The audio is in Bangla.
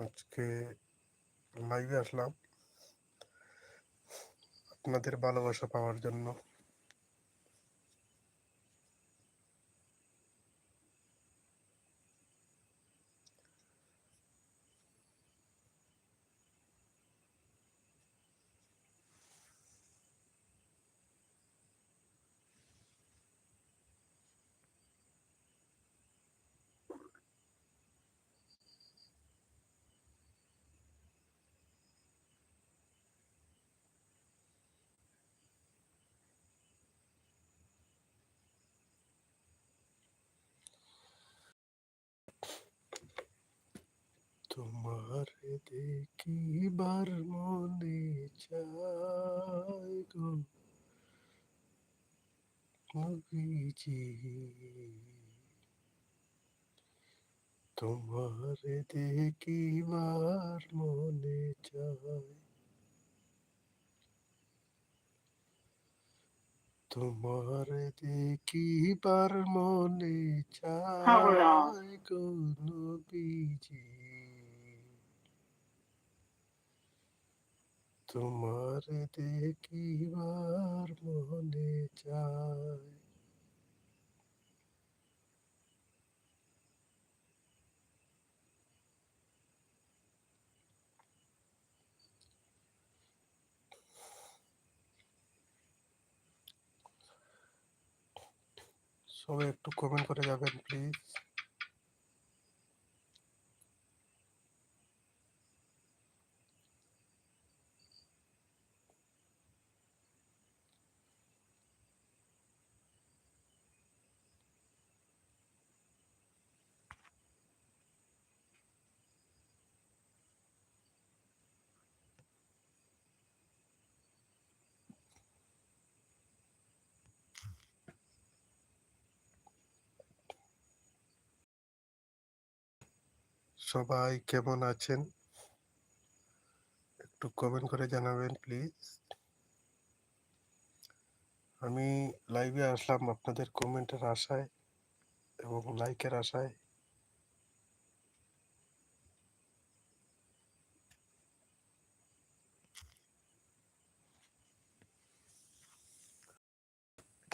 আজকে লাইভে আসলাম। আপনাদের ভালোবাসা পাওয়ার জন্য। তোমার দেখিবার মনে চাই গো। নবীজি তোমার দেখিবার মনে চাই তোমার দেখিবার মনে চাই গো নবীজি। তোমার দেখিবার মনে চাই সবাই একটু কমেন্ট করে যাবেন প্লিজ সবাই কেমন আছেন? একটু কমেন্ট করে জানাবেন প্লিজ আমি লাইভে আসলাম আপনাদের কমেন্টের আশায় এবং লাইকের আশায়।